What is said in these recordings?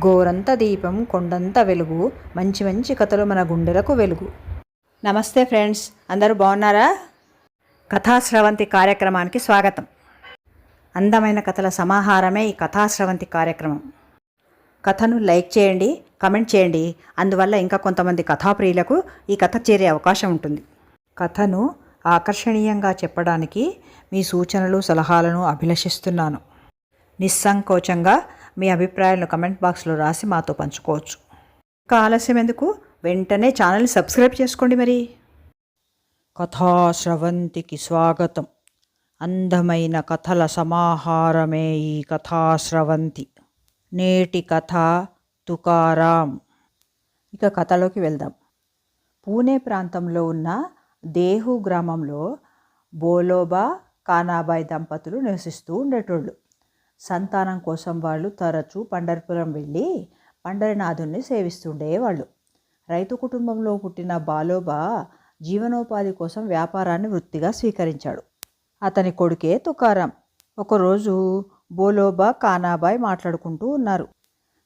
గోరంత దీపం కొండంత వెలుగు మంచి మంచి కథలు మన గుండెలకు వెలుగు. నమస్తే ఫ్రెండ్స్ అందరూ బాగున్నారా? కథాశ్రవంతి కార్యక్రమానికి స్వాగతం. అందమైన కథల సమాహారమే ఈ కథాశ్రవంతి కార్యక్రమం. కథను లైక్ చేయండి కమెంట్ చేయండి. అందువల్ల ఇంకా కొంతమంది కథాప్రియులకు ఈ కథ చేరే అవకాశం ఉంటుంది. కథను ఆకర్షణీయంగా చెప్పడానికి మీ సూచనలు సలహాలను అభిలషిస్తున్నాను. నిస్సంకోచంగా మీ అభిప్రాయాలను కమెంట్ బాక్స్లో రాసి మాతో పంచుకోవచ్చు. ఇంకా ఆలస్యం ఎందుకు? వెంటనే ఛానల్ సబ్స్క్రైబ్ చేసుకోండి మరి. కథాశ్రవంతికి స్వాగతం. అందమైన కథల సమాహారమే ఈ కథాశ్రవంతి నేటి కథ తుకారాం. ఇక కథలోకి వెళ్దాం. పూణే ప్రాంతంలో ఉన్న దేహు గ్రామంలో బోలోబా కానాబాయ్ దంపతులు నివసిస్తూ ఉండేటోళ్ళు. సంతానం కోసం వాళ్ళు తరచూ పండర్పురం వెళ్ళి పండరినాథుణ్ణి సేవిస్తుండేవాళ్ళు రైతు కుటుంబంలో పుట్టిన బాలోబా జీవనోపాధి కోసం వ్యాపారాన్ని వృత్తిగా స్వీకరించాడు. అతని కొడుకే తుకారాం. ఒకరోజు బోలోబా కానాబాయ్ మాట్లాడుకుంటూ ఉన్నారు.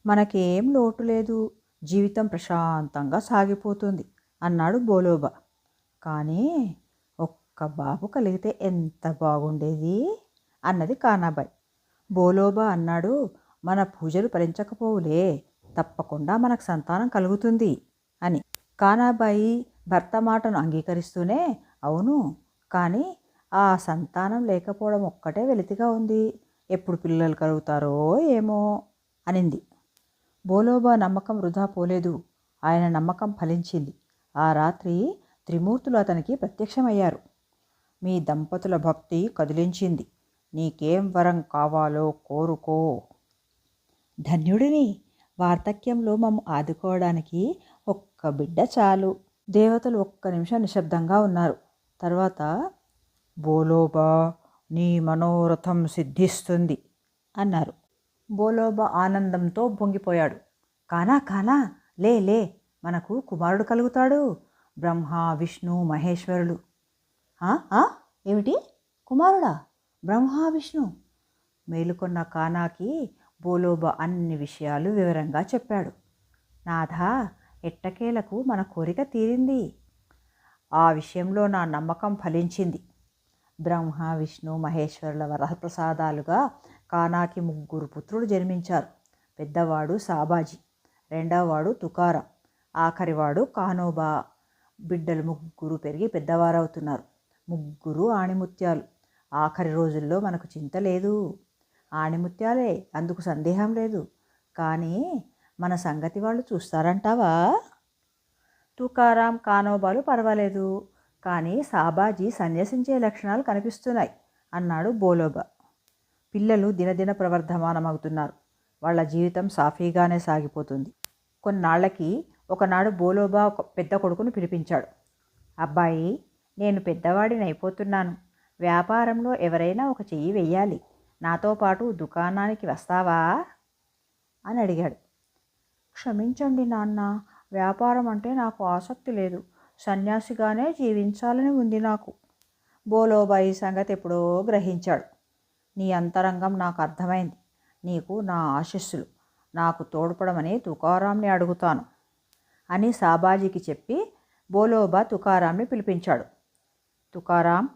మనకేం లోటు లేదు. జీవితం ప్రశాంతంగా సాగిపోతుంది అన్నాడు బోలోబా. కానీ ఒక్క బాబు కలిగితే ఎంత బాగుండేది? అన్నది కానాబాయ్. బోలోబా అన్నాడు మన పూజలు ఫలించకపోవులే తప్పకుండా మనకు సంతానం కలుగుతుంది అని. కానాబాయి భర్త మాటను అంగీకరిస్తూనే అవును కానీ ఆ సంతానం లేకపోవడం ఒక్కటే వెలితిగా ఉంది. ఎప్పుడు పిల్లలు కలుగుతారో ఏమో అనింది. బోలోబా నమ్మకం వృధా పోలేదు. ఆయన నమ్మకం ఫలించింది. ఆ రాత్రి త్రిమూర్తులు అతనికి ప్రత్యక్షమయ్యారు. మీ దంపతుల భక్తి కదిలించింది. నీకేం వరం కావాలో కోరుకో. ధన్యుడిని వార్ధక్యంలో మమ్ము ఆదుకోవడానికి ఒక్క బిడ్డ చాలు. దేవతలు ఒక్క నిమిషం నిశ్శబ్దంగా ఉన్నారు. తర్వాత బోలోబా నీ మనోరథం సిద్ధిస్తుంది అన్నారు. బోలోబా ఆనందంతో పొంగిపోయాడు కానా కానా లే లే మనకు కుమారుడు కలుగుతాడు. బ్రహ్మ విష్ణు మహేశ్వరులు. ఏమిటి? కుమారుడా? బ్రహ్మ విష్ణు మేలుకొన్న కానాకి బోలోబా అన్ని విషయాలు వివరంగా చెప్పాడు. నాథా ఎట్టకేలకు మన కోరిక తీరింది? ఆ విషయంలో నా నమ్మకం ఫలించింది. బ్రహ్మ విష్ణు మహేశ్వరుల వరప్రసాదాలుగా కానాకి ముగ్గురు పుత్రులు జన్మించారు. పెద్దవాడు సాబాజీ రెండవవాడు తుకారం ఆఖరివాడు కానోబా. బిడ్డలు ముగ్గురు పెరిగి పెద్దవారవుతున్నారు. ముగ్గురు ఆణిముత్యాలు. ఆఖరి రోజుల్లో మనకు చింత లేదు. ఆణిముత్యాలే అందుకు సందేహం లేదు. కానీ మన సంగతి వాళ్ళు చూస్తారంటావా? తుకారాం కానోబాలు పర్వాలేదు. కానీ సాబాజీ సన్యసించే లక్షణాలు కనిపిస్తున్నాయి అన్నాడు బోలోబా. పిల్లలు దినదిన ప్రవర్ధమానమవుతున్నారు. వాళ్ళ జీవితం సాఫీగానే సాగిపోతుంది. కొన్నాళ్ళకి ఒకనాడు బోలోబా ఒక పెద్ద కొడుకును పిలిపించాడు. అబ్బాయి నేను పెద్దవాడిని అయిపోతున్నాను వ్యాపారంలో ఎవరైనా ఒక చెయ్యి వెయ్యాలి. నాతో పాటు దుకాణానికి వస్తావా? అని అడిగాడు. క్షమించండి నాన్న వ్యాపారం అంటే నాకు ఆసక్తి లేదు. సన్యాసిగానే జీవించాలని ఉంది నాకు. బోలోబాయి సంగతి ఎప్పుడో గ్రహించాడు. నీ అంతరంగం నాకు అర్థమైంది. నీకు నా ఆశస్సులు. నాకు తోడ్పడమని తుకారాంని అడుగుతాను అని సాబాజీకి చెప్పి బోలోబా తుకారాంని పిలిపించాడు. తుకారాం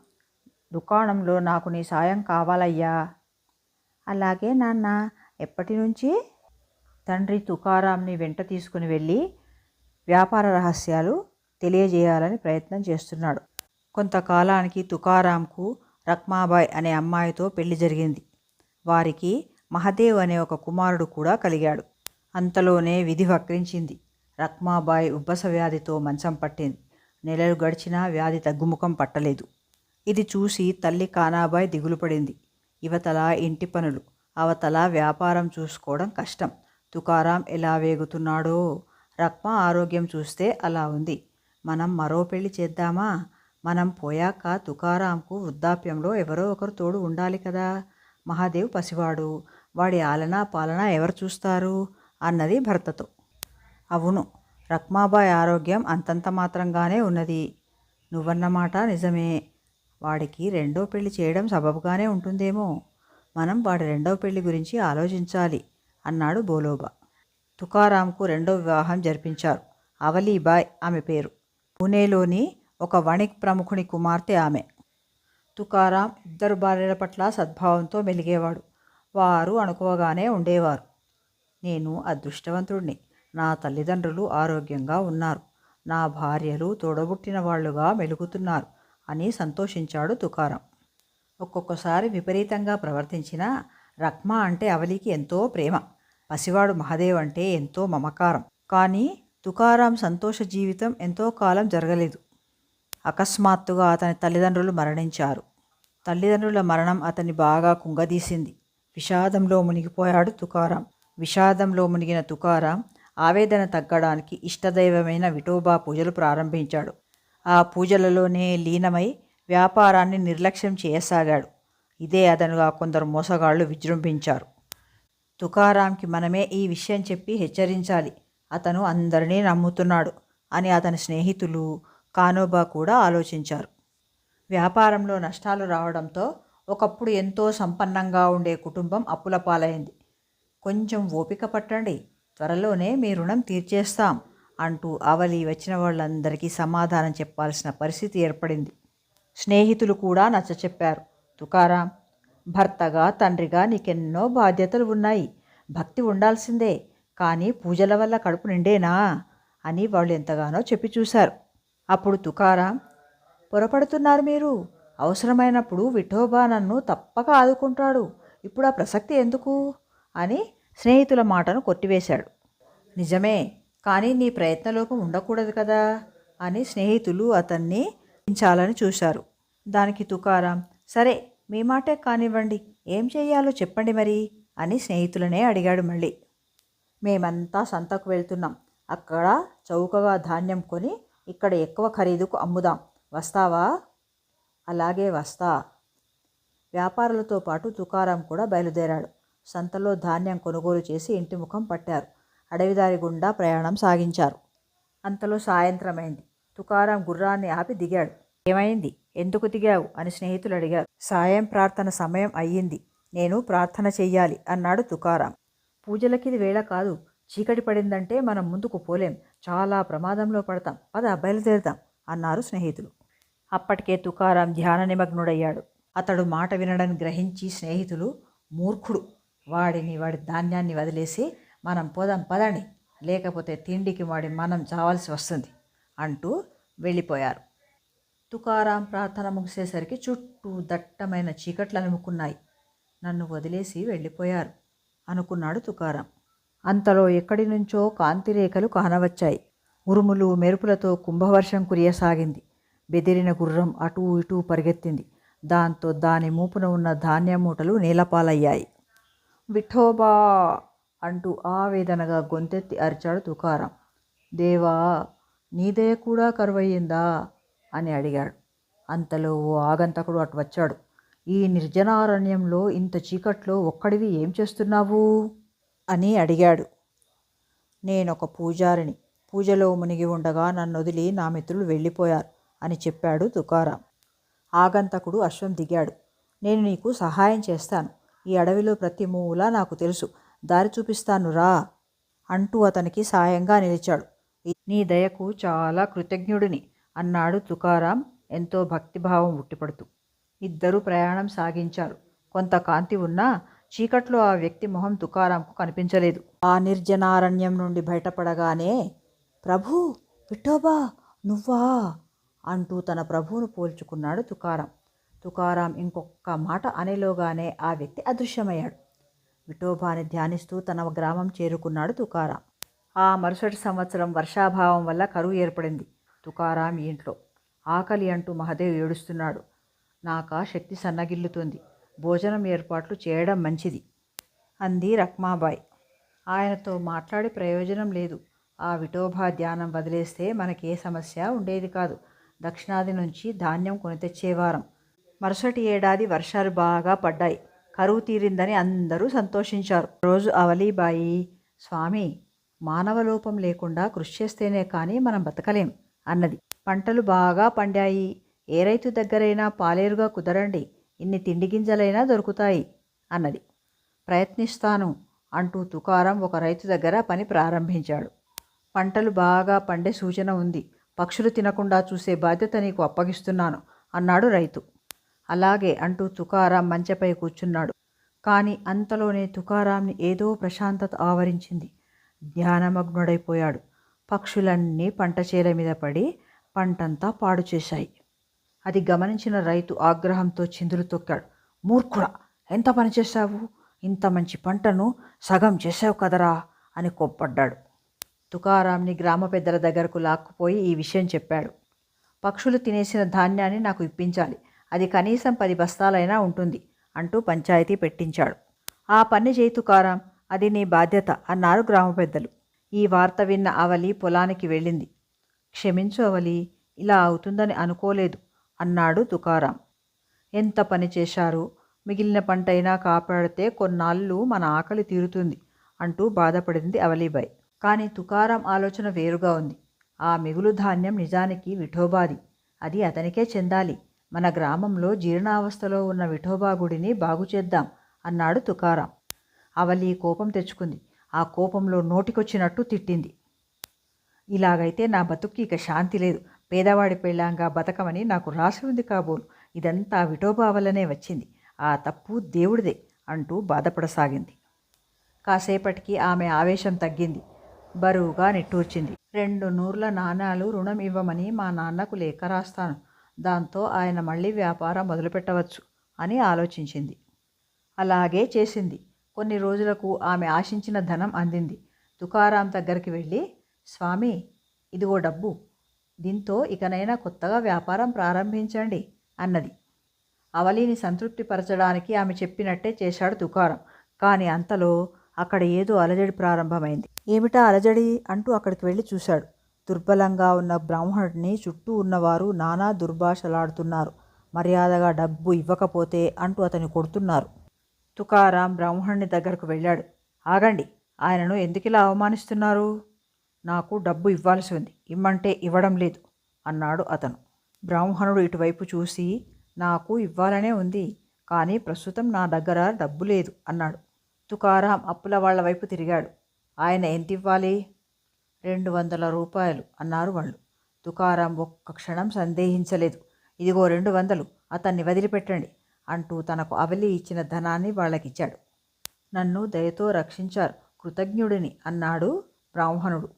దుకాణంలో నాకు నీ సాయం కావాలయ్యా. అలాగే నాన్న ఎప్పటి నుంచి? తండ్రి తుకారాంని వెంట తీసుకుని వెళ్ళి వ్యాపార రహస్యాలు తెలియజేయాలని ప్రయత్నం చేస్తున్నాడు. కొంతకాలానికి తుకారాంకు రక్మాబాయ్ అనే అమ్మాయితో పెళ్ళి జరిగింది. వారికి మహదేవ్ అనే ఒక కుమారుడు కూడా కలిగాడు. అంతలోనే విధి వక్రించింది. రక్మాబాయ్ ఉబ్బస వ్యాధితో మంచం పట్టింది. నెలలు గడిచినా వ్యాధి తగ్గుముఖం పట్టలేదు. ఇది చూసి తల్లి కానాబాయ్ దిగులు పడింది. ఇవతల ఇంటి పనులు అవతల వ్యాపారం చూసుకోవడం కష్టం. తుకారాం ఎలా వేగుతున్నాడో? రక్మ ఆరోగ్యం చూస్తే అలా ఉంది. మనం మరో పెళ్ళి చేద్దామా? మనం పోయాక తుకారాంకు వృద్ధాప్యంలో ఎవరో ఒకరు తోడు ఉండాలి కదా. మహాదేవ్ పసివాడు. వాడి ఆలనా పాలన ఎవరు చూస్తారు? అన్నది భర్తతో. అవును రక్మాబాయ్ ఆరోగ్యం అంతంత మాత్రంగానే ఉన్నది. నువ్వన్నమాట నిజమే. వాడికి రెండో పెళ్ళి చేయడం సబబుగానే ఉంటుందేమో. మనం వాడి రెండో పెళ్ళి గురించి ఆలోచించాలి అన్నాడు బోలోబా. తుకారాంకు రెండో వివాహం జరిపించారు. అవలీబాయ్ ఆమె పేరు. పూణేలోని ఒక వణిక్ ప్రముఖుని కుమార్తె ఆమె. తుకారాం ఇద్దరు భార్యల పట్ల సద్భావంతో మెలిగేవాడు. వారు అనుకోగానే ఉండేవారు. నేను అదృష్టవంతుడిని నా తల్లిదండ్రులు ఆరోగ్యంగా ఉన్నారు. నా భార్యలు తోడబుట్టిన వాళ్ళుగా మెలుగుతున్నారు. అని సంతోషించాడు తుకారం. ఒక్కొక్కసారి విపరీతంగా ప్రవర్తించిన రక్మా అంటే అవలికి ఎంతో ప్రేమ. పసివాడు మహదేవ్ అంటే ఎంతో మమకారం. కానీ తుకారాం సంతోష జీవితం ఎంతో కాలం జరగలేదు. అకస్మాత్తుగా అతని తల్లిదండ్రులు మరణించారు. తల్లిదండ్రుల మరణం అతన్ని బాగా కుంగదీసింది. విషాదంలో మునిగిపోయాడు తుకారాం. విషాదంలో మునిగిన తుకారాం ఆవేదన తగ్గడానికి ఇష్టదైవమైన విఠోబా పూజలు ప్రారంభించాడు. ఆ పూజలలోనే లీనమై వ్యాపారాన్ని నిర్లక్ష్యం చేయసాగాడు. ఇదే అదనుగా కొందరు మోసగాళ్ళు విజృంభించారు. తుకారాంకి మనమే ఈ విషయం చెప్పి హెచ్చరించాలి. అతను అందరినీ నమ్ముతున్నాడు అని అతని స్నేహితులు కానోబా కూడా ఆలోచించారు. వ్యాపారంలో నష్టాలు రావడంతో ఒకప్పుడు ఎంతో సంపన్నంగా ఉండే కుటుంబం అప్పుల పాలైంది. కొంచెం ఓపిక పట్టండి. త్వరలోనే మీ రుణం తీర్చేస్తాం. అంటూ అవలి వచ్చిన వాళ్ళందరికీ సమాధానం చెప్పాల్సిన పరిస్థితి ఏర్పడింది. స్నేహితులు కూడా నచ్చచెప్పారు తుకారాం భర్తగా తండ్రిగా నీకెన్నో బాధ్యతలు ఉన్నాయి. భక్తి ఉండాల్సిందే. కానీ పూజల వల్ల కడుపు నిండేనా? అని వాళ్ళు ఎంతగానో చెప్పి చూశారు. అప్పుడు తుకారాం పొరపడుతున్నారు మీరు. అవసరమైనప్పుడు విఠోబా నన్ను తప్పక ఆదుకుంటాడు. ఇప్పుడు ఆ ప్రసక్తి ఎందుకు? అని స్నేహితుల మాటను కొట్టివేశాడు. నిజమే. కానీ నీ ప్రయత్నలోపం ఉండకూడదు కదా అని స్నేహితులు అతన్ని పెంచాలని చూశారు. దానికి తుకారాం సరే మీ మాటే కానివ్వండి ఏం చేయాలో చెప్పండి మరి అని స్నేహితులనే అడిగాడు మళ్ళీ. మేమంతా సంతకు వెళ్తున్నాం. అక్కడ చౌకగా ధాన్యం కొని ఇక్కడ ఎక్కువ ఖరీదుకు అమ్ముదాం. వస్తావా? అలాగే వస్తా. వ్యాపారులతో పాటు తుకారాం కూడా బయలుదేరాడు. సంతలో ధాన్యం కొనుగోలు చేసి ఇంటి ముఖం పట్టారు. అడవిదారి గుండా ప్రయాణం సాగించారు. అంతలో సాయంత్రమైంది. తుకారాం గుర్రాన్ని ఆపి దిగాడు. ఏమైంది? ఎందుకు దిగావు? అని స్నేహితులు అడిగారు. సాయం ప్రార్థన సమయం అయ్యింది. నేను ప్రార్థన చెయ్యాలి అన్నాడు తుకారాం. పూజలకిది వేళ కాదు. చీకటి పడిందంటే మనం ముందుకు పోలేం. చాలా ప్రమాదంలో పడతాం. పద బయలుదేరుదాం అన్నారు స్నేహితులు. అప్పటికే తుకారాం ధ్యాన నిమగ్నుడయ్యాడు. అతడు మాట వినడని గ్రహించి స్నేహితులు మూర్ఖుడు. వాడిని వాడి ధాన్యాన్ని వదిలేసి మనం పోదాం పదండి. లేకపోతే తిండికి వాడి మనం చావాల్సి వస్తుంది అంటూ వెళ్ళిపోయారు. తుకారాం ప్రార్థన ముగిసేసరికి చుట్టూ దట్టమైన చీకట్లు అలుముకున్నాయి. నన్ను వదిలేసి వెళ్ళిపోయారు అనుకున్నాడు తుకారాం. అంతలో ఎక్కడి నుంచో కాంతిరేఖలు కానవచ్చాయి. ఉరుములు మెరుపులతో కుంభవర్షం కురియసాగింది. బెదిరిన గుర్రం అటూ ఇటూ పరిగెత్తింది. దాంతో దాని మూపున ఉన్న ధాన్యం మూటలు నేలపాలయ్యాయి. విఠోబా! అంటూ ఆవేదనగా గొంతెత్తి అరిచాడు తుకారం. దేవా నీదే కూడా కరువయ్యిందా? అని అడిగాడు. అంతలో ఓ ఆగంతకుడు అటు వచ్చాడు. ఈ నిర్జనారణ్యంలో ఇంత చీకట్లో ఒక్కడివి ఏం చేస్తున్నావు? అని అడిగాడు. నేనొక పూజారిని. పూజలో మునిగి ఉండగా నన్ను వదిలి నా మిత్రులు వెళ్ళిపోయారు అని చెప్పాడు తుకారాం. ఆగంతకుడు అశ్వం దిగాడు. నేను నీకు సహాయం చేస్తాను. ఈ అడవిలో ప్రతి మూల నాకు తెలుసు. దారి చూపిస్తాను రా అంటూ అతనికి సాయంగా నిలిచాడు. నీ దయకు చాలా కృతజ్ఞుడిని అన్నాడు తుకారాం ఎంతో భక్తిభావం ఉట్టిపడుతూ. ఇద్దరూ ప్రయాణం సాగించారు. కొంత కాంతి ఉన్నా చీకట్లో ఆ వ్యక్తి మొహం తుకారాంకు కనిపించలేదు. ఆ నిర్జనారణ్యం నుండి బయటపడగానే ప్రభు విఠోబా నువ్వా అంటూ తన ప్రభువును పోల్చుకున్నాడు తుకారాం. తుకారాం ఇంకొక మాట అనేలోగానే ఆ వ్యక్తి అదృశ్యమయ్యాడు. విఠోబాని ధ్యానిస్తూ తన గ్రామం చేరుకున్నాడు తుకారాం. ఆ మరుసటి సంవత్సరం వర్షాభావం వల్ల కరువు ఏర్పడింది తుకారాం ఇంట్లో. ఆకలి అంటూ మహదేవ్ ఏడుస్తున్నాడు. నాకా శక్తి సన్నగిల్లుతుంది. భోజనం ఏర్పాట్లు చేయడం మంచిది అంది రక్మాబాయ్. ఆయనతో మాట్లాడి ప్రయోజనం లేదు. ఆ విఠోభా ధ్యానం వదిలేస్తే మనకి ఏ సమస్య ఉండేది కాదు. దక్షిణాది నుంచి ధాన్యం కొని తెచ్చేవారం. మరుసటి ఏడాది వర్షాలు బాగా పడ్డాయి. కరువు తీరిందని అందరూ సంతోషించారు. రోజు అవలీబాయి స్వామి మానవ లోపం లేకుండా కృషి చేస్తేనే కానీ మనం బతకలేం అన్నది. పంటలు బాగా పండాయి. ఏ రైతు దగ్గరైనా పాలేరుగా కుదరండి. ఇన్ని తిండి గింజలైనా దొరుకుతాయి అన్నది. ప్రయత్నిస్తాను అంటూ తుకారం ఒక రైతు దగ్గర పని ప్రారంభించాడు. పంటలు బాగా పండే సూచన ఉంది. పక్షులు తినకుండా చూసే బాధ్యత నీకు అప్పగిస్తున్నాను అన్నాడు రైతు. అలాగే అంటూ తుకారాం మంచెపై కూర్చున్నాడు. కానీ అంతలోనే తుకారాంని ఏదో ప్రశాంతత ఆవరించింది. ధ్యానమగ్నుడైపోయాడు పక్షులన్నీ పంట చేల మీద పడి పంటంతా పాడు చేశాయి. అది గమనించిన రైతు ఆగ్రహంతో చిందులు తొక్కాడు. మూర్ఖుడా ఎంత పని చేశావు? ఇంత మంచి పంటను సగం చేసావు కదరా? అని కోప్పడ్డాడు. తుకారాంని గ్రామ పెద్దల దగ్గరకు లాక్కుపోయి ఈ విషయం చెప్పాడు. పక్షులు తినేసిన ధాన్యాన్ని నాకు ఇప్పించాలి. అది కనీసం పది బస్తాలైనా ఉంటుంది అంటూ పంచాయతీ పెట్టించాడు. ఆ పని చేతుకారం తుకారాం అది నీ బాధ్యత అన్నారు గ్రామ పెద్దలు. ఈ వార్త విన్న అవలి పొలానికి వెళ్ళింది. క్షమించు అవలి ఇలా అవుతుందని అనుకోలేదు అన్నాడు తుకారాం. ఎంత పని చేశారు? మిగిలిన పంటైనా కాపాడితే కొన్నాళ్ళు మన ఆకలి తీరుతుంది అంటూ బాధపడింది అవలీబాయ్. కానీ తుకారాం ఆలోచన వేరుగా ఉంది. ఆ మిగులు ధాన్యం నిజానికి విఠోబాది అది అతనికే చెందాలి. మన గ్రామంలో జీర్ణావస్థలో ఉన్న విఠోబా గుడిని బాగు చేద్దాం అన్నాడు తుకారాం. అవలి కోపం తెచ్చుకుంది. ఆ కోపంలో నోటికొచ్చినట్టు తిట్టింది. ఇలాగైతే నా బతుక్కి ఇక శాంతి లేదు. పేదవాడి పెళ్ళాంగా బతకమని నాకు రాసి ఉంది కాబోలు. ఇదంతా విఠోబా వల్లనే వచ్చింది. ఆ తప్పు దేవుడిదే అంటూ బాధపడసాగింది. కాసేపటికి ఆమె ఆవేశం తగ్గింది. బరువుగా నిట్టూర్చింది. రెండు నూర్ల నాణాలు రుణం ఇవ్వమని మా నాన్నకు లేఖ రాస్తాను. దాంతో ఆయన మళ్ళీ వ్యాపారం మొదలుపెట్టవచ్చు అని ఆలోచించింది. అలాగే చేసింది. కొన్ని రోజులకు ఆమె ఆశించిన ధనం అందింది. తుకారాం దగ్గరికి వెళ్ళి స్వామి ఇదిగో డబ్బు. దీంతో ఇకనైనా కొత్తగా వ్యాపారం ప్రారంభించండి అన్నది. అవలీని సంతృప్తిపరచడానికి ఆమె చెప్పినట్టే చేశాడు తుకారం. కానీ అంతలో అక్కడ ఏదో అలజడి ప్రారంభమైంది. ఏమిటా అలజడి? అంటూ అక్కడికి వెళ్ళి చూశాడు. దుర్బలంగా ఉన్న బ్రాహ్మణుడిని చుట్టూ ఉన్నవారు నానా దుర్భాషలాడుతున్నారు. మర్యాదగా డబ్బు ఇవ్వకపోతే అంటూ అతన్ని కొడుతున్నారు. తుకారాం బ్రాహ్మణుని దగ్గరకు వెళ్ళాడు. ఆగండి ఆయనను ఎందుకిలా అవమానిస్తున్నారు? నాకు డబ్బు ఇవ్వాల్సి ఉంది ఇమ్మంటే ఇవ్వడం లేదు అన్నాడు అతను. బ్రాహ్మణుడు ఇటువైపు చూసి నాకు ఇవ్వాలనే ఉంది కానీ ప్రస్తుతం నా దగ్గర డబ్బు లేదు అన్నాడు. తుకారాం అప్పుల వాళ్ళ వైపు తిరిగాడు. ఆయన ఎంత ఇవ్వాలి రెండు వందల రూపాయలు అన్నారు వాళ్ళు. తుకారాం ఒక్క క్షణం సందేహించలేదు. ఇదిగో రెండు వందలు అతన్ని వదిలిపెట్టండి అంటూ తనకు అవలి ఇచ్చిన ధనాన్ని వాళ్ళకిచ్చాడు. నన్ను దయతో రక్షించారు కృతజ్ఞుడిని అన్నాడు బ్రాహ్మణుడు.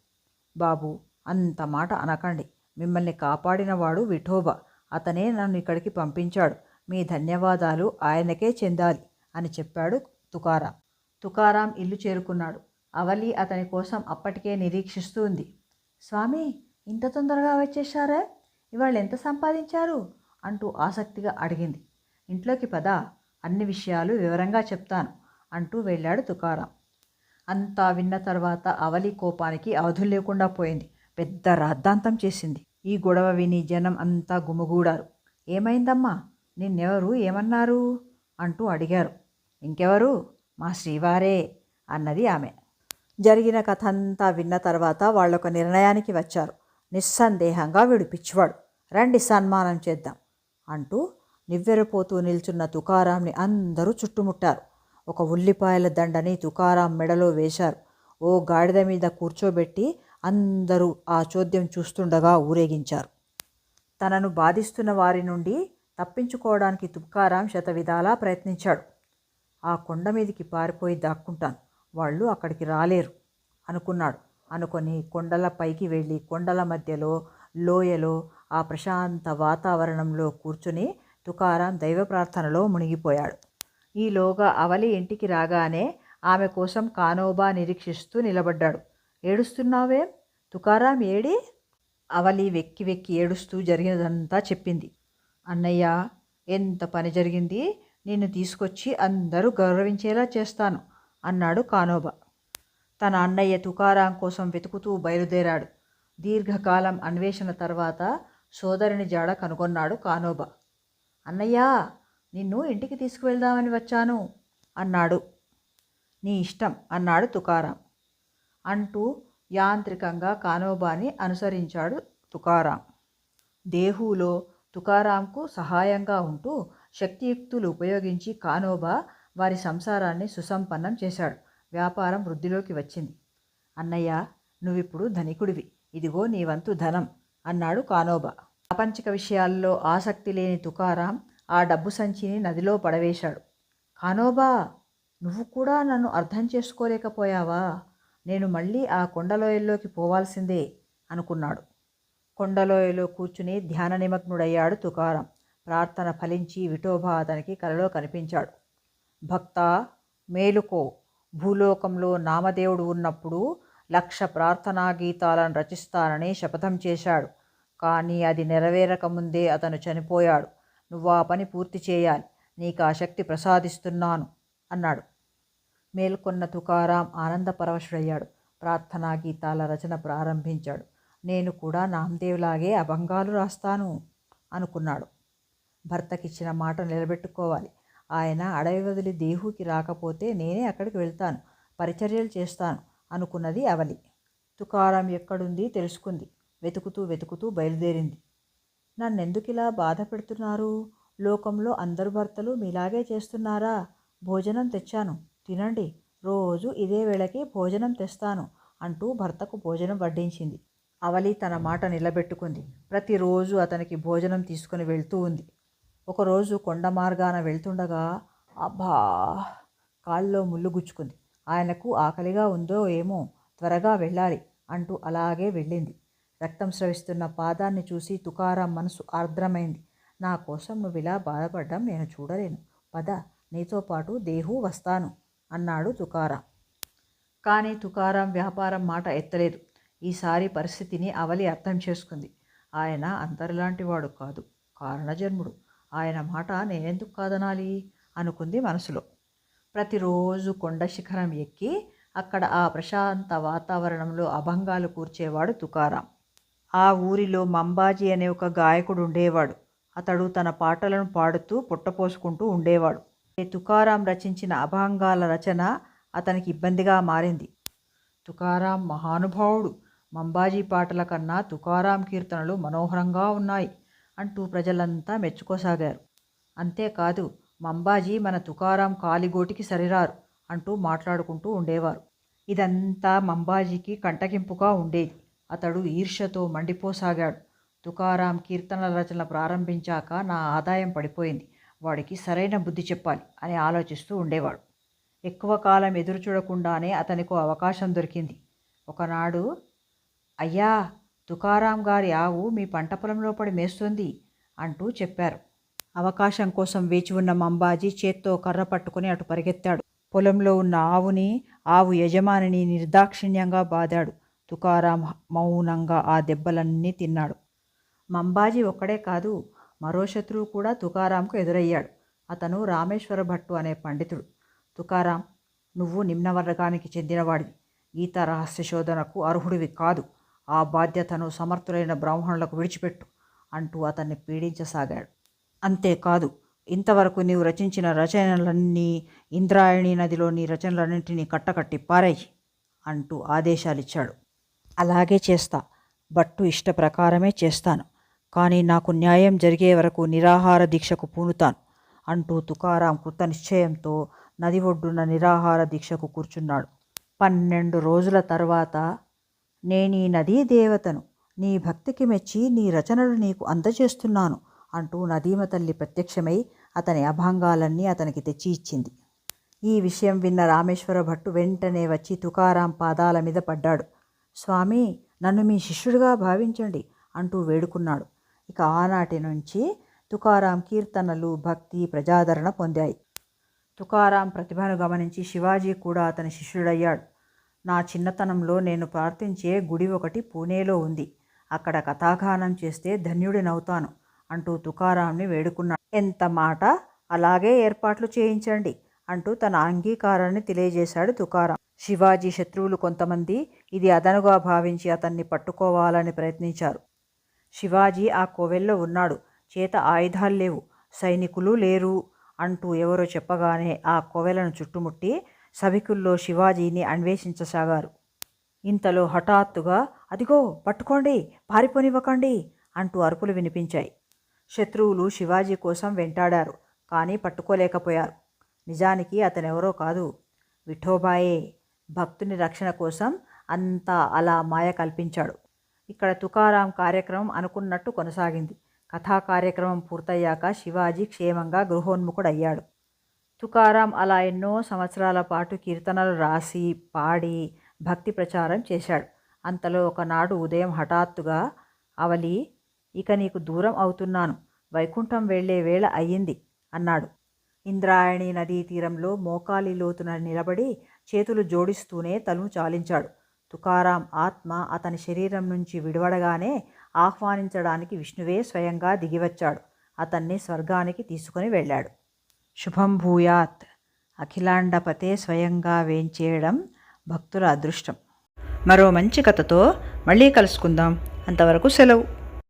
బాబు అంత మాట అనకండి. మిమ్మల్ని కాపాడినవాడు విఠోబా. అతనే నన్ను ఇక్కడికి పంపించాడు. మీ ధన్యవాదాలు ఆయనకే చెందాలి అని చెప్పాడు తుకారాం. తుకారాం ఇల్లు చేరుకున్నాడు. అవలి అతని కోసం అప్పటికే నిరీక్షిస్తూ ఉంది స్వామి ఇంత తొందరగా వచ్చేశారా? ఇవాళ ఎంత సంపాదించారు? అంటూ ఆసక్తిగా అడిగింది. ఇంట్లోకి పద అన్ని విషయాలు వివరంగా చెప్తాను అంటూ వెళ్ళాడు తుకారాం. అంతా విన్న తర్వాత అవలి కోపానికి అవధులు లేకుండా పోయింది. పెద్ద రాద్ధాంతం చేసింది. ఈ గొడవ విని జనం అంతా గుమిగూడారు. ఏమైందమ్మా? నిన్నెవరు ఏమన్నారు? అంటూ అడిగారు. ఇంకెవరు? మా శ్రీవారే అన్నది ఆమె. జరిగిన కథ అంతా విన్న తర్వాత వాళ్ళొక నిర్ణయానికి వచ్చారు. నిస్సందేహంగా వీడు పిచ్చివాడు. రండి సన్మానం చేద్దాం అంటూ నివ్వెరపోతూ నిల్చున్న తుకారాంని అందరూ చుట్టుముట్టారు. ఒక ఉల్లిపాయల దండని తుకారాం మెడలో వేశారు. ఓ గాడిద మీద కూర్చోబెట్టి అందరూ ఆ చోద్యం చూస్తుండగా ఊరేగించారు. తనను బాధిస్తున్న వారి నుండి తప్పించుకోవడానికి తుకారాం శతవిధాలా ప్రయత్నించాడు. ఆ కొండ మీదికి పారిపోయి దాక్కుంటాను. వాళ్ళు అక్కడికి రాలేరు అనుకున్నాడు. అనుకొని కొండల పైకి వెళ్ళి కొండల మధ్యలో లోయలో ఆ ప్రశాంత వాతావరణంలో కూర్చుని తుకారాం దైవ ప్రార్థనలో మునిగిపోయాడు. ఈలోగా అవలి ఇంటికి రాగానే ఆమె కోసం కానోబా నిరీక్షిస్తూ నిలబడ్డాడు. ఏడుస్తున్నావేం? తుకారాం ఏడి? అవలి వెక్కి వెక్కి ఏడుస్తూ జరిగినదంతా చెప్పింది. అన్నయ్య ఎంత పని జరిగింది? నిన్ను తీసుకొచ్చి అందరూ గౌరవించేలా చేస్తాను. అన్నాడు కానోబా. తన అన్నయ్య తుకారాం కోసం వెతుకుతూ బయలుదేరాడు. దీర్ఘకాలం అన్వేషణ తర్వాత సోదరుని జాడ కనుగొన్నాడు కానోబా. అన్నయ్య నిన్ను ఇంటికి తీసుకువెళ్దామని వచ్చాను అన్నాడు. నీ ఇష్టం అన్నాడు తుకారాం. అంటూ యాంత్రికంగా కానోబాని అనుసరించాడు తుకారాం. దేహులో తుకారాంకు సహాయంగా ఉంటూ శక్తియుక్తులు ఉపయోగించి కానోబా వారి సంసారాన్ని సుసంపన్నం చేశాడు. వ్యాపారం వృద్ధిలోకి వచ్చింది. అన్నయ్య నువ్విప్పుడు ధనికుడివి. ఇదిగో నీ వంతు ధనం అన్నాడు కానోబా. ప్రాపంచిక విషయాల్లో ఆసక్తి లేని తుకారాం ఆ డబ్బు సంచిని నదిలో పడవేశాడు. కానోబా నువ్వు కూడా నన్ను అర్థం చేసుకోలేకపోయావా? నేను మళ్ళీ ఆ కొండలోయల్లోకి పోవాల్సిందే అనుకున్నాడు. కొండలోయలో కూర్చుని ధ్యాన నిమగ్నుడయ్యాడు తుకారం. ప్రార్థన ఫలించి విఠోబా అతనికి కలలో కనిపించాడు. భక్త మేలుకో. భూలోకంలో నామదేవుడు ఉన్నప్పుడు లక్ష ప్రార్థనా గీతాలను రచిస్తానని శపథం చేశాడు. కానీ అది నెరవేరకముందే అతను చనిపోయాడు. నువ్వు ఆ పని పూర్తి చేయాలి. నీకు ఆ శక్తి ప్రసాదిస్తున్నాను అన్నాడు. మేల్కొన్న తుకారాం ఆనందపరవశుడయ్యాడు ప్రార్థనా గీతాల రచన ప్రారంభించాడు. నేను కూడా నామదేవ్లాగే అభంగాలు రాస్తాను అనుకున్నాడు. భర్తకిచ్చిన మాట నిలబెట్టుకోవాలి. ఆయన అడవి వదిలి దేహుకి రాకపోతే నేనే అక్కడికి వెళ్తాను పరిచర్యలు చేస్తాను అనుకున్నది అవలి తుకారం ఎక్కడుంది తెలుసుకుంది. వెతుకుతూ వెతుకుతూ బయలుదేరింది. నన్నెందుకు ఇలా బాధ పెడుతున్నారు? లోకంలో అందరు భర్తలు మీలాగే చేస్తున్నారా? భోజనం తెచ్చాను. తినండి. రోజు ఇదే వేళకి భోజనం తెస్తాను అంటూ భర్తకు భోజనం వడ్డించింది. అవలి తన మాట నిలబెట్టుకుంది. ప్రతిరోజు అతనికి భోజనం తీసుకుని వెళ్తూ ఉంది. ఒకరోజు కొండ మార్గాన వెళ్తుండగా అబ్బా! కాల్లో ముళ్ళు గుచ్చుకుంది. ఆయనకు ఆకలిగా ఉందో ఏమో త్వరగా వెళ్ళాలి అంటూ అలాగే వెళ్ళింది. రక్తం స్రవిస్తున్న పాదాన్ని చూసి తుకారాం మనసు ఆర్ద్రమైంది. నా కోసం నువ్వు ఇలా బాధపడ్డం నేను చూడలేను. పద నీతో పాటు దేహు వస్తాను అన్నాడు తుకారాం. కానీ తుకారాం వ్యాపారం మాట ఎత్తలేదు. ఈసారి పరిస్థితిని అవలి అర్థం చేసుకుంది. ఆయన అంతరిలాంటివాడు కాదు కారణజన్ముడు. ఆయన మాట నేనెందుకు కాదనాలి? అనుకుంది మనసులో. ప్రతిరోజు కొండ శిఖరం ఎక్కి అక్కడ ఆ ప్రశాంత వాతావరణంలో అభంగాలు కూర్చేవాడు తుకారాం. ఆ ఊరిలో మంబాజీ అనే ఒక గాయకుడు ఉండేవాడు. అతడు తన పాటలను పాడుతూ పుట్టపోసుకుంటూ ఉండేవాడు. ఈ తుకారాం రచించిన అభంగాల రచన అతనికి ఇబ్బందిగా మారింది. తుకారాం మహానుభావుడు. మంబాజీ పాటల కన్నా తుకారాం కీర్తనలు మనోహరంగా ఉన్నాయి. అంటూ ప్రజలంతా మెచ్చుకోసాగారు. అంతేకాదు మంబాజీ మన తుకారాం కాలిగోటికి సరిరారు అంటూ మాట్లాడుకుంటూ ఉండేవారు. ఇదంతా మంబాజీకి కంటగింపుగా ఉండేది. అతడు ఈర్ష్యతో మండిపోసాగాడు. తుకారాం కీర్తనల రచన ప్రారంభించాక నా ఆదాయం పడిపోయింది. వాడికి సరైన బుద్ధి చెప్పాలి అని ఆలోచిస్తూ ఉండేవాడు. ఎక్కువ కాలం ఎదురు చూడకుండానే అతనికి అవకాశం దొరికింది. ఒకనాడు అయ్యా తుకారాం గారి ఆవు మీ పంట పొలంలో పడి మేస్తుంది అంటూ చెప్పారు. అవకాశం కోసం వేచి ఉన్న మంబాజీ చేత్తో కర్ర పట్టుకుని అటు పరిగెత్తాడు. పొలంలో ఉన్న ఆవుని ఆవు యజమానిని నిర్దాక్షిణ్యంగా బాదాడు. తుకారాం మౌనంగా ఆ దెబ్బలన్నీ తిన్నాడు. మంబాజీ ఒక్కడే కాదు మరో శత్రువు కూడా తుకారాంకు ఎదురయ్యాడు. అతను రామేశ్వర భట్టు అనే పండితుడు. తుకారాం నువ్వు నిమ్నవర్గానికి చెందినవాడివి. గీత రహస్య శోధనకు అర్హుడివి కాదు. ఆ బాధ్యతను సమర్థులైన బ్రాహ్మణులకు విడిచిపెట్టు అంటూ అతన్ని పీడించసాగాడు. అంతేకాదు ఇంతవరకు నీవు రచించిన రచనలన్నీ ఇంద్రాయణి నదిలోని రచనలన్నింటినీ కట్టకట్టి పారేయి అంటూ ఆదేశాలిచ్చాడు. అలాగే చేస్తా. బట్టు ఇష్ట ప్రకారమే చేస్తాను. కానీ నాకు న్యాయం జరిగే వరకు నిరాహార దీక్షకు పూనుతాను అంటూ తుకారాం కృత నిశ్చయంతో నది ఒడ్డున నిరాహార దీక్షకు కూర్చున్నాడు. పన్నెండు రోజుల తర్వాత నేనీ నదీ దేవతను నీ భక్తికి మెచ్చి నీ రచనలు నీకు అందజేస్తున్నాను అంటూ నదీమ తల్లి ప్రత్యక్షమై అతని అభంగాలన్నీ అతనికి తెచ్చి ఇచ్చింది. ఈ విషయం విన్న రామేశ్వర భట్టు వెంటనే వచ్చి తుకారాం పాదాల మీద పడ్డాడు. స్వామి నన్ను మీ శిష్యుడిగా భావించండి అంటూ వేడుకున్నాడు. ఇక ఆనాటి నుంచి తుకారాం కీర్తనలు భక్తి ప్రజాదరణ పొందాయి. తుకారాం ప్రతిభను గమనించి శివాజీ కూడా అతని శిష్యుడయ్యాడు. నా చిన్నతనంలో నేను ప్రార్థించే గుడి ఒకటి పూణేలో ఉంది. అక్కడ కథాగానం చేస్తే ధన్యుడినవుతాను అంటూ తుకారాంని వేడుకున్నాడు. ఎంత మాట? అలాగే ఏర్పాట్లు చేయించండి అంటూ తన అంగీకారాన్ని తెలియజేశాడు తుకారాం. శివాజీ శత్రువులు కొంతమంది ఇది అదనుగా భావించి అతన్ని పట్టుకోవాలని ప్రయత్నించారు. శివాజీ ఆ కోవెల్లో ఉన్నాడు. చేత ఆయుధాలు లేవు. సైనికులు లేరు అంటూ ఎవరో చెప్పగానే ఆ కోవెలను చుట్టుముట్టి సభికుల్లో శివాజీని అన్వేషించసాగారు. ఇంతలో హఠాత్తుగా అదిగో పట్టుకోండి పారిపోనివ్వకండి అంటూ అరుపులు వినిపించాయి. శత్రువులు శివాజీ కోసం వెంటాడారు కానీ పట్టుకోలేకపోయారు. నిజానికి అతనెవరో కాదు. విఠోబాయే భక్తుని రక్షణ కోసం అంతా అలా మాయ కల్పించాడు. ఇక్కడ తుకారాం కార్యక్రమం అనుకున్నట్టు కొనసాగింది. కథా కార్యక్రమం పూర్తయ్యాక శివాజీ క్షేమంగా గృహోన్ముఖుడయ్యాడు. తుకారాం అలా ఎన్నో సంవత్సరాల పాటు కీర్తనలు రాసి పాడి భక్తి ప్రచారం చేశాడు. అంతలో ఒకనాడు ఉదయం హఠాత్తుగా అవలి ఇక నీకు దూరం అవుతున్నాను. వైకుంఠం వెళ్ళే వేళ అయ్యింది అన్నాడు. ఇంద్రాయణి నదీ తీరంలో మోకాలి లోతున నిలబడి చేతులు జోడిస్తూనే తలను చాలించాడు. తుకారాం ఆత్మ అతని శరీరం నుంచి విడవడగానే ఆహ్వానించడానికి విష్ణువే స్వయంగా దిగివచ్చాడు. అతన్ని స్వర్గానికి తీసుకుని వెళ్ళాడు. శుభం భూయాత్. అఖిలాండపతే స్వయంగా వేంచేయడం భక్తుల అదృష్టం. మరో మంచి కథతో మళ్ళీ కలుసుకుందాం. అంతవరకు సెలవు.